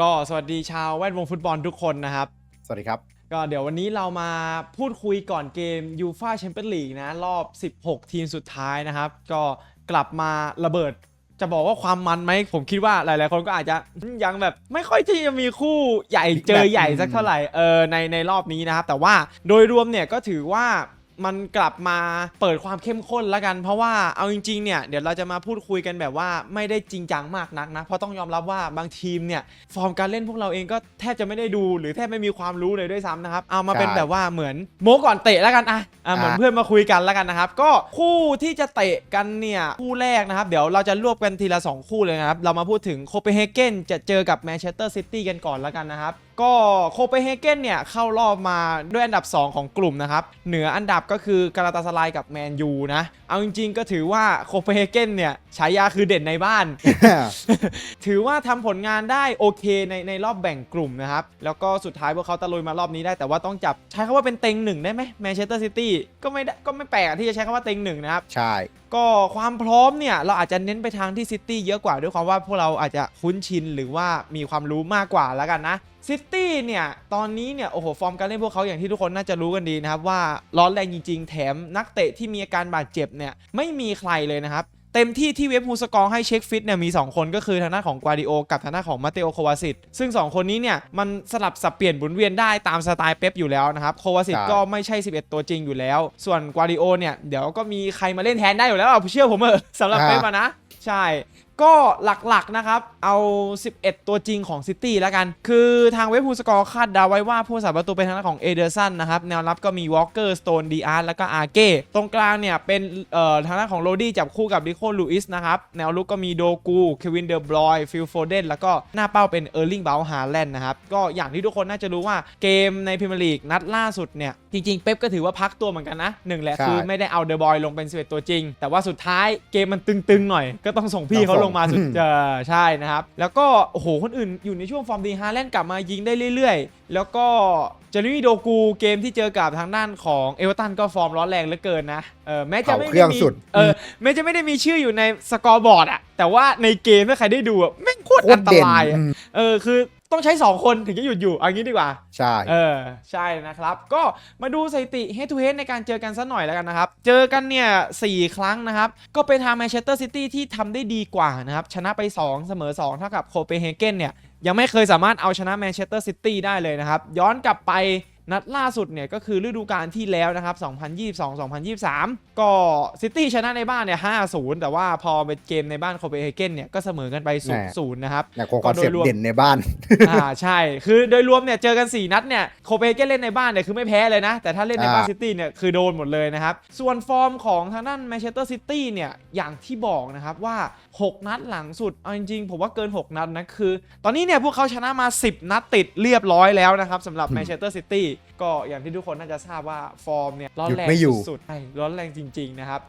ก็สวัสดีชาวแวดวงฟุตบอลทุกคนนะครับ สวัสดีครับ ก็เดี๋ยววันนี้เรามาพูดคุยก่อนเกมยูฟาแชมเปี้ยนลีกนะ รอบ 16 ทีมสุดท้ายนะครับ ก็กลับมาระเบิดจะบอกว่าความมันไหมผมคิดว่าหลายๆ คนก็อาจจะยังแบบไม่ค่อยที่จะมีคู่ใหญ่เจอใหญ่สักเท่าไหร่เออในในรอบนี้นะครับ แต่ว่าโดยรวมเนี่ยก็ถือว่า มันกลับมาเปิดความเข้มข้นแล้วกัน เพราะว่าเอาจริงๆเนี่ยเดี๋ยวเราจะมาพูดคุยกันแบบว่าไม่ได้จริงจังมากนักนะ เพราะต้องยอมรับว่าบางทีมเนี่ยฟอร์มการเล่นพวกเราเองก็แทบจะไม่ได้ดูหรือแทบไม่มีความรู้เลยด้วยซ้ำนะครับเอามาเป็นใช่แบบว่าเหมือนโมก่อนเตะแล้วกันอะอะเหมือนอะเพื่อนมาคุยกันแล้วกันนะครับก็คู่ที่จะเตะกันเนี่ยคู่แรกนะครับ เดี๋ยวเราจะรวบกันทีละ 2 คู่เลยนะครับเรามาพูดถึงโคเปนเฮเกนจะเจอกับแมนเชสเตอร์ซิตี้กันก่อนแล้วกันนะครับ ก็โคเปนเฮเกนเนี่ยเข้ารอบมาด้วยอันดับ 2 ของกลุ่มนะครับ เหนืออันดับก็คือกาลาตาสลายกับแมนยูนะ เอาจริงๆก็ถือว่าโคเปนเฮเกนเนี่ยฉายาคือเด่นในบ้าน ถือว่าทำผลงานได้โอเคในในรอบแบ่งกลุ่มนะครับ แล้วก็สุดท้ายพวกเขาตะลุยมารอบนี้ได้แต่ว่าต้องจับใช้คำว่าเป็นเต็งหนึ่งได้ไหมแมนเชสเตอร์ซิตี้ก็ไม่ได้ก็ไม่แปลกที่จะใช้คำว่าเต็งหนึ่งนะครับ ใช่ก็ความพร้อมเนี่ยเราอาจจะเน้นไปทางที่ซิตี้เยอะกว่าด้วยความว่าพวกเราอาจจะคุ้นชินหรือว่ามีความรู้มากกว่าแล้วกันนะซิตี้เนี่ยตอนนี้เนี่ยโอ้โหฟอร์มการเล่นพวกเขาอย่างที่ทุกคนน่าจะรู้กันดีนะครับว่าร้อนแรงจริงๆ แถมนักเตะที่มีอาการบาดเจ็บเนี่ยไม่มีใครเลยนะครับ เต็มที่ที่เว็บฮูสกอร์ให้เช็คฟิตเนี่ยมี 2 คนก็คือทางด้านของกวาดิโอ กับทางด้านของมาเตโอโควาซิตซึ่ง 2 คนนี้เนี่ย มันสลับสับเปลี่ยนหมุนเวียนได้ตามสไตล์เป๊ปอยู่แล้วนะครับโควาซิตใช่ก็ไม่ใช่ 11 ตัวจริงอยู่แล้ว ส่วนกวาดิโอเนี่ย เดี๋ยวก็มีใครมาเล่นแทนได้อยู่แล้วอะเชื่อผมเถอะสำหรับเป๊ปอะนะใช่ ก็หลักๆนะครับ เอา 11 ตัวจริงของซิตี้แล้วกัน คือทางเว็บฮูสกอร์คาดเดาไว้ว่าผู้สาประตูเป็นทางด้านของเอเดอร์สันนะครับ แนวรับก็มีวอลเกอร์สโตนดีอาร์แล้วก็อาเก้ตรงกลางเนี่ย เป็นเอ่อทางด้านของโรดี้จับคู่กับดิโคลูอิสนะครับ แนวลุกก็มีโดกูเควินเดอร์บรอยฟิลโฟเดนแล้วก็หน้าเป้าเป็นเออร์ลิงเบลฮาแลนด์นะครับก็อย่างที่ทุกคนน่าจะรู้ว่าเกมในพรีเมียร์ลีกนัดล่าสุดเนี่ยจริงๆ เป๊ปก็ถือว่าพักตัวเหมือนกันนะหนึ่งแหละใช่ คือไม่ได้เอาเดอะบอยลงเป็น11ตัวจริง แต่ว่าสุดท้ายเกมมันตึงๆหน่อย ก็ต้องส่งพี่เขาลงมาสุดเออใช่นะครับ แล้วก็โอ้โหคนอื่นอยู่ในช่วงฟอร์มดีฮาแลนด์กลับมายิงได้เรื่อยๆ แล้วก็เจอร์มี่โดกูเกมที่เจอกับทางด้านของเอเวอร์ตันก็ฟอร์มร้อนแรงเหลือเกินนะเออแม้จะไม่เผาเครื่ได้องมีสุด เออแม้จะไม่ได้มีชื่ออยู่ในสกอร์บอร์ดอะแต่ว่าในเกมถ้าใครได้ดูอะแม่งโคตรโคอัตนรตเด่นรายอะ อืม เออคือ ต้องใช้ 2 คนถึงจะหยุดอยู่เอางี้ดีกว่า ใช่ เออ ใช่นะครับ ก็มาดูสถิติ head to head ในการเจอกันสักหน่อยแล้วกันนะครับ เจอกันเนี่ย4ครั้งนะครับ ก็เป็นทางแมนเชสเตอร์ซิตี้ที่ทำได้ดีกว่านะครับ ชนะไป 2 เสมอ 2 เท่ากับโคเปนเฮเกนเนี่ย ยังไม่เคยสามารถเอาชนะแมนเชสเตอร์ซิตี้ได้เลยนะครับ ย้อนกลับไป นัดล่าสุดเนี่ยก็คือฤดูกาลที่แล้วนะครับ 2022-2023 ก็ซิตี้ชนะในบ้านเนี่ย5-0 แต่ว่าพอเป็นเกมในบ้านโคเปนเฮเกนเนี่ยก็เสมอกันไป0-0นะครับเนี่ยคงคอนเซ็ปก็โดยรวมต์เด่นในบ้านอ่าใช่ คือโดยรวมเนี่ยเจอกัน 4 นัดเนี่ยโคเปนเฮเกนเล่นในบ้านเนี่ยคือไม่แพ้เลยนะ แต่ถ้าเล่นในบ้านอ่าซิตี้เนี่ยคือโดนหมดเลยนะครับ ส่วนฟอร์มของทางด้านแมนเชสเตอร์ซิตี้เนี่ยอย่างที่บอกนะครับว่า 6 นัดหลังสุดเอาจริงๆผมว่าเกิน 6 นัดนะคือ ตอนนี้เนี่ยพวกเขาชนะมา 10 นัดติดเรียบร้อยแล้วนะครับสำหรับแมนเชสเตอร์ซิตี้ก็อย่างที่ทุกคนน่าจะทราบว่าฟอร์มเนี่ยร้อนหยุดแรงไม่อยู่สุดๆใช่ร้อนแรงจริง ๆ นะครับ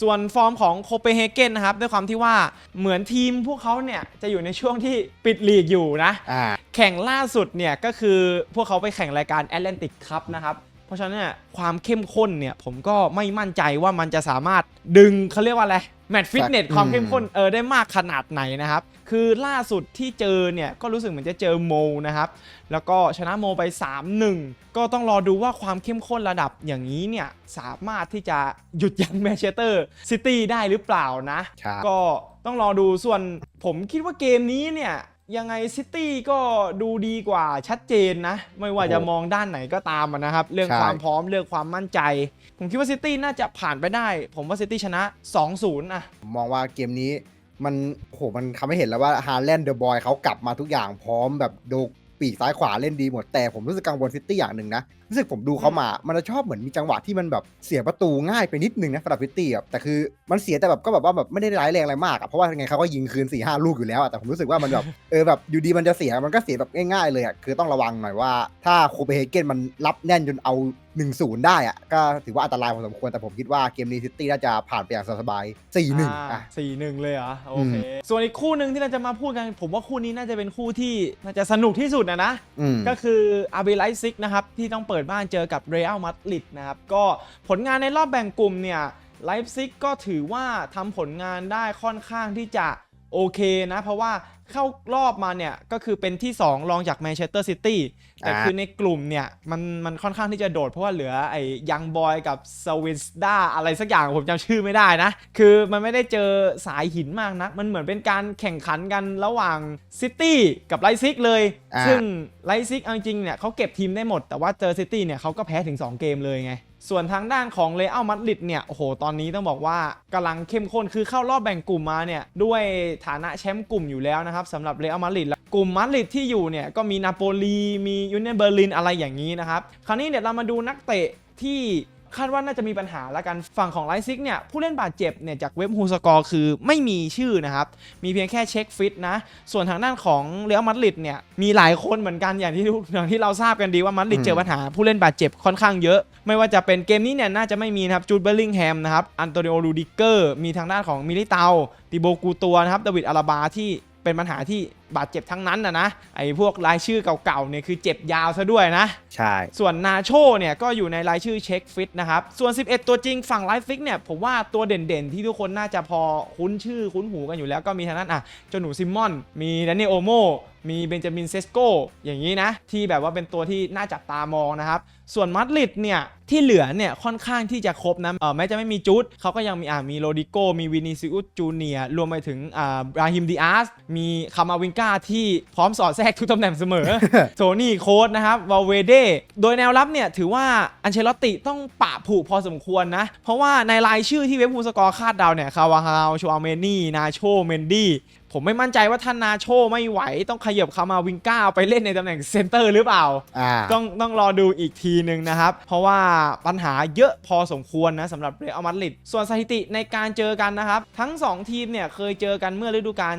ส่วนฟอร์มของโคเปนเฮเกนนะครับด้วยความที่ว่าเหมือนทีมพวกเขาเนี่ยจะอยู่ในช่วงที่ปิดลีกอยู่นะอ่าแข่งล่าสุดเนี่ยก็คือพวกเขาไปแข่งรายการแอตแลนติกคัพนะครับเพราะฉะนั้นเนี่ยความเข้มข้นเนี่ยผมก็ไม่มั่นใจว่ามันจะสามารถดึงเขาเรียกว่าอะไร แมตช์ฟิตเนสอืมความเข้มข้นเออได้มากขนาดไหนนะครับ คือล่าสุดที่เจอเนี่ย ก็รู้สึกเหมือนจะเจอโมนะครับ แล้วก็ชนะโมไป 3-1 ก็ต้องรอดูว่าความเข้มข้นระดับอย่างนี้เนี่ย สามารถที่จะหยุดยั้งแมนเชสเตอร์ซิตี้ได้หรือเปล่านะใช่ก็ต้องรอดูส่วนผมคิดว่าเกมนี้เนี่ย ยังไงซิตี้ก็ดูดีกว่าชัดเจนนะ ไม่ว่าจะมองด้านไหนก็ตามอะนะครับ เรื่องใช่ความพร้อมเรื่องความมั่นใจ ผมคิดว่าซิตี้น่าจะผ่านไปได้ ผมว่าซิตี้ชนะ 2-0นะผมมองว่าเกมนี้มันโอ้โหมันทำให้เห็นแล้วว่าฮาแลนด์เดอะบอยเขากลับมาทุกอย่างพร้อมแบบดู ปีกซ้ายขวาเล่นดีหมด แต่ผมรู้สึกกังวลซิตี้อย่างหนึ่งนะ รู้สึกผมดูเขามา มันจะชอบเหมือนมีจังหวะที่มันแบบเสียประตูง่ายไปนิดนึงนะสำหรับซิตี้อะแต่คือมันเสียแต่แบบก็แบบว่าแบบไม่ได้ร้ายแรงอะไรมากอะเพราะว่ายังไงเขาก็ยิงคืน4ี่ห้าลูกอยู่แล้วอะแต่ผมรู้สึกว่ามันแบบเออแบบอยู่ดีมันจะเสียมันก็เสียแบบง่ายๆเลยอะคือต้องระวังหน่อยว่า ถ้าโคเปนเฮเกนมันรับแน่นจนเอา 1-0ได้อะก็ถือว่าอันตรายพอสมควรแต่ผมคิดว่าเกมนี้ซิตี้น่าจะผ่านไปอย่างสบายๆ4-1อ่าอะสี่หนึ่งเลยเหรอโออืเคมส่วนอีกคู่หนึ่งที่เราจะมาพูดกัน ผมว่าคู่นี้น่าจะเป็นคู่ที่น่าจะสนุกที่สุดนะนะอืมก็คืออาร์เบไลซิกนะครับ ที่ต้องเปิดบ้านเจอกับเรอัลมาดริดนะครับ ก็ผลงานในรอบแบ่งกลุ่มเนี่ยไลฟ์ซิกก็ถือว่าทำผลงานได้ค่อนข้างที่จะ โอเคนะ เพราะว่าเข้ารอบมาเนี่ยก็คือเป็นที่ 2 รองจากแมนเชสเตอร์ซิตี้แต่อ่าคือในกลุ่มเนี่ยมันมันค่อนข้างที่จะโดดเพราะว่าเหลือไอ้ยังบอยกับสวินสดาอะไรสักอย่างผมจำชื่อไม่ได้นะ คือมันไม่ได้เจอสายหินมากนัก มันเหมือนเป็นการแข่งขันกันระหว่างซิตี้กับไลซิกเลยอ่าซึ่งไลซิกเอาจริงๆเนี่ยเขาเก็บทีมได้หมด แต่ว่าเจอซิตี้เนี่ยเขาก็แพ้ถึง 2 เกมเลยไง ส่วนทางด้านของเลอัลมาดริดเนี่ย โอ้โห ตอนนี้ต้องบอกว่ากำลังเข้มข้น คือเข้ารอบแบ่งกลุ่มมาเนี่ย ด้วยฐานะแชมป์กลุ่มอยู่แล้วนะครับสำหรับเลอัลมาดริดแล้วกลุ่มมาดริดที่อยู่เนี่ย ก็มีนาโปลี มียูเนียนเบอร์ลินอะไรอย่างนี้นะครับ คราวนี้เดี๋ยวเรามาดูนักเตะที่ คาดว่าน่าจะมีปัญหาแล้วกันฝั่งของไลซิกเนี่ยผู้เล่นบาดเจ็บเนี่ยจากเว็บฮูสกอร์คือไม่มีชื่อนะครับ มีเพียงแค่เช็คฟิตนะ ส่วนทางด้านของเรอัลมาดริดเนี่ยมีหลายคนเหมือนกันอย่างที่อย่างที่เราทราบกันดีว่ามาดริดเจอปัญหาผู้เล่นบาดเจ็บค่อนข้างเยอะ ไม่ว่าจะเป็นเกมนี้เนี่ยน่าจะไม่มีนะครับจูดเบลลิงแฮมนะครับอันโตนิโอลูดิเกอร์มีทางด้านของมิลิเตาติโบกูตัวนะครับดาวิดอาราบาที่เป็นปัญหาที่ บาดเจ็บทั้งนั้นนะนะไอ้พวกรายชื่อเก่าๆเนี่ยคือเจ็บยาวซะด้วยนะ ใช่ ส่วนนาโชเนี่ยก็อยู่ในรายชื่อเช็คฟิตนะครับ ส่วน 11 ตัวจริงฝั่งไลฟ์ฟิกเนี่ยผมว่าตัวเด่นๆ ที่ทุกคนน่าจะพอคุ้นชื่อคุ้นหูกันอยู่แล้วก็มีทางด้านอะเจ้าหนูซิมมอน มีแดนนี่โอโมมีเบนจามินเซสโกอย่างนี้นะ ที่แบบว่าเป็นตัวที่น่าจับตามองนะครับ ส่วนมาดริดเนี่ย ที่เหลือเนี่ย ค่อนข้างที่จะครบนะเออแม้จะไม่มีจูดเขาก็ยังมีอ่ามีโรดิโกมีวินิซิอุสจูเนียรวมไปถึงอ่าบราฮิมดิอาสมีคามาวิงกาที่พร้อมสอดแทรกทุกตำแหน่งเสมอ โทนี่โค้ดนะครับวาเวเดโดยแนวรับเนี่ยถือว่าอันเชลอตติต้องปะผูพอสมควรนะ เพราะว่าในรายชื่อที่เว็บฮูสกอร์คาดเดาเนี่ยคาวาฮาวชวาเมนี่นาโชเมนดี้ผมไม่มั่นใจว่าท่านนาโชไม่ไหว ต้องขยับคามาวิงก้าไปเล่นในตำแหน่งเซนเตอร์หรือเปล่า อ่า ต้องต้องรอดูอีกทีหนึ่งนะครับ เพราะว่าปัญหาเยอะพอสมควรนะสำหรับเรอัลมาดริดส่วนสถิติในการเจอกันนะครับ ทั้ง 2 ทีมเนี่ยเคยเจอกันเมื่อฤดูกาล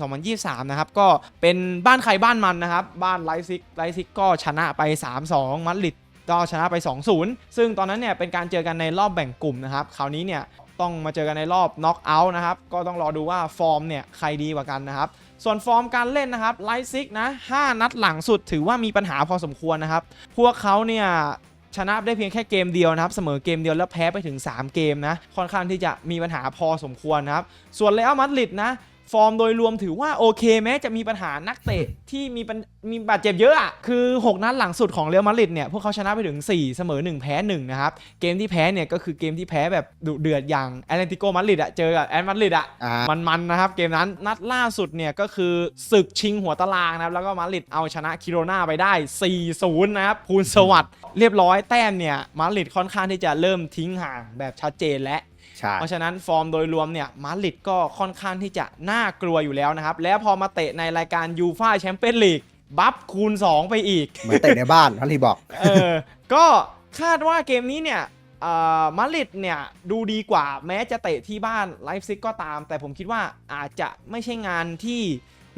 2022-2023 นะครับ ก็เป็นบ้านใครบ้านมันนะครับ บ้านไลซิกไลซิกก็ชนะไป 3-2มาดริดก็ชนะไป 2-0 ซึ่งตอนนั้นเนี่ยเป็นการเจอกันในรอบแบ่งกลุ่มนะครับ คราวนี้เนี่ย ต้องมาเจอกันในรอบน็อกเอาท์นะครับ ก็ต้องรอดูว่าฟอร์มเนี่ยใครดีกว่ากันนะครับ ส่วนฟอร์มการเล่นนะครับไลซิกนะ5นัดหลังสุดถือว่ามีปัญหาพอสมควรนะครับ พวกเขาเนี่ยชนะได้เพียงแค่เกมเดียวนะครับ เสมอเกมเดียวแล้วแพ้ไปถึง 3 เกมนะ ค่อนข้างที่จะมีปัญหาพอสมควรนะครับ ส่วนเลอัลมาดริดนะ ฟอร์มโดยรวมถือว่าโอเคแม้จะมีปัญหานักเตะที่มีปัญมีบาดเจ็บเยอะอะคือ 6 นัดหลังสุดของเรอัลมาดริดเนี่ยพวกเขาชนะไปถึง 4 เสมอ 1 แพ้ 1 นะครับ เกมที่แพ้เนี่ยก็คือเกมที่แพ้แบบดุเดือดอย่างแอตเลติโกมาดริดอะเจอกับแอตมาดริดอะอ่า มันๆนะครับ เกมนั้นนัดล่าสุดเนี่ยก็คือศึกชิงหัวตารางนะครับ แล้วก็มาดริดเอาชนะคิโรนาไปได้ 4-0 นะครับภูลสวัสดิ์เรียบร้อยแต้มเนี่ยมาดริดค่อนข้างที่จะเริ่มทิ้งห่างแบบชัดเจนและ ใช่ เพราะฉะนั้นฟอร์มโดยรวมเนี่ยมาดริดก็ค่อนข้างที่จะน่ากลัวอยู่แล้วนะครับ แล้วพอมาเตะในรายการยูฟาแชมเปี้ยนลีกบัฟคูณ 2 ไปอีก เหมือนเตะในบ้านทันทีบอก เออ ก็คาดว่าเกมนี้เนี่ยเอ่อมาดริดเนี่ยดูดีกว่าแม้จะเตะที่บ้านไลฟ์ซิกก็ตาม แต่ผมคิดว่าอาจจะไม่ใช่งานที่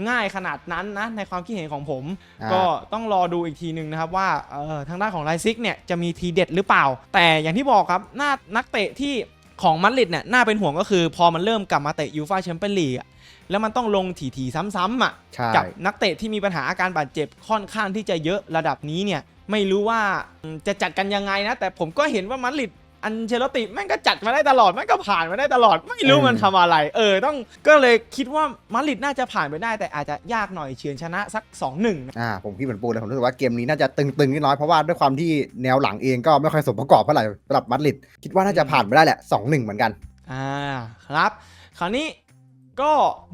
ง่ายขนาดนั้นนะ ในความคิดเห็นของผมอ่าก็ต้องรอดูอีกทีหนึ่งนะครับ ว่าเออทางด้านของไลฟ์ซิกเนี่ยจะมีทีเด็ดหรือเปล่า แต่อย่างที่บอกครับหน้านักเตะที่ ของมาดริดเนี่ยน่าเป็นห่วงก็คือ พอมันเริ่มกลับมาเตะยูฟาแชมเปี้ยนลีกอะแล้วมันต้องลงถี่ๆซ้ำๆอะใช่กับนักเตะที่มีปัญหาอาการบาดเจ็บค่อนข้างที่จะเยอะระดับนี้เนี่ยไม่รู้ว่าอืมจะจัดกันยังไงนะ แต่ผมก็เห็นว่ามาดริด อันเชลติแม่งก็จัดมาได้ตลอดแม่งก็ผ่านมาได้ตลอด ไม่รู้มันทำอะไรเออต้องก็เลยคิดว่ามาดริดน่าจะผ่านไปได้ แต่อาจจะยากหน่อยเฉือนชนะสัก2-1นะอ่าผมคิดเหมือนปูเลยผมรู้สึกว่าเกมนี้น่าจะตึงๆนิดน้อยเพราะว่าด้วยความที่แนวหลังเองก็ไม่ค่อยสมประกอบเท่าไหร่สำหรับมาดริดคิดว่าน่าจะผ่านไปได้แหละ2-1เหมือนกันอ่าครับ คราวนี้ ก็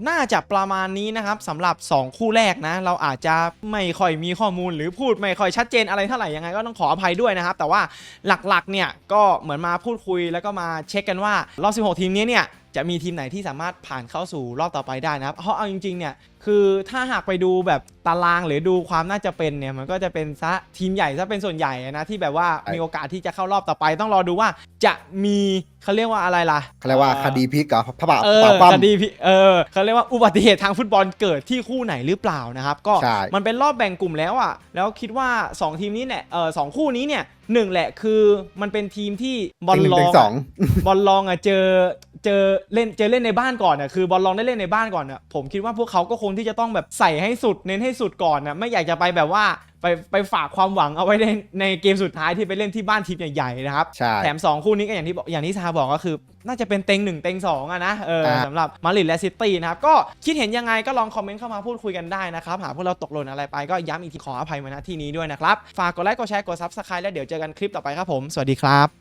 น่าจะประมาณนี้นะครับสำหรับ 2 คู่แรกนะ เราอาจจะไม่ค่อยมีข้อมูลหรือพูดไม่ค่อยชัดเจนอะไรเท่าไหร่ยังไงก็ต้องขออภัยด้วยนะครับ แต่ว่าหลักๆเนี่ยก็เหมือนมาพูดคุยแล้วก็มาเช็คกันว่ารอบ16 ทีมนี้เนี่ย จะมีทีมไหนที่สามารถผ่านเข้าสู่รอบต่อไปได้นะครับ เพราะเอาจริงๆเนี่ยคือถ้าหากไปดูแบบตารางหรือดูความน่าจะเป็นเนี่ยมันก็จะเป็นซะทีมใหญ่ซะเป็นส่วนใหญ่นะที่แบบว่ามีโอกาสที่จะเข้ารอบต่อไป ต้องรอดูว่าจะมีเขาเรียกว่าอะไรล่ะเขาเรียกว่าคดีพลิกเหรอพระบาทเออป่าปั้มคดีพิเออเขาเรียกว่าอุบัติเหตุทางฟุตบอลเกิดที่คู่ไหนหรือเปล่านะครับ ก็ใช่มันเป็นรอบแบ่งกลุ่มแล้วอะแล้วคิดว่า 2 ทีมนี้เนี่ยเออสองคู่นี้เนี่ยหนึ่งแหละคือมันเป็นทีมที่บอลหนึ่งลอถึงงสองบอลลองอะเจอ เจอเล่นเจอเล่นในบ้านก่อนน่ะคือบอลลองได้เล่นในบ้านก่อนน่ะผมคิดว่าพวกเขาก็คงที่จะต้องแบบใส่ให้สุดเน้นให้สุดก่อนน่ะไม่อยากจะไปแบบว่าไปไปฝากความหวังเอาไว้ในในเกมสุดท้ายที่ไปเล่นที่บ้านทีมใหญ่ๆนะครับใช่ แถม 2 คู่นี้ก็อย่างที่บอกอย่างที่ซาบอกก็คือ น่าจะเป็นเต็ง1เต็ง2อะนะเอออ่าสำหรับมาริดและซิตี้นะครับ ก็คิดเห็นยังไงก็ลองคอมเมนต์เข้ามาพูดคุยกันได้นะครับ หากพวกเราตกหล่นอะไรไปก็ย้ำอีกทีขออภัยมาณที่นี้ด้วยนะครับ ฝากกดไลค์กดแชร์กดซับสไครต์แล้วเดี๋ยวเจอกันคลิปต่อไปครับผมสวัสดีครับ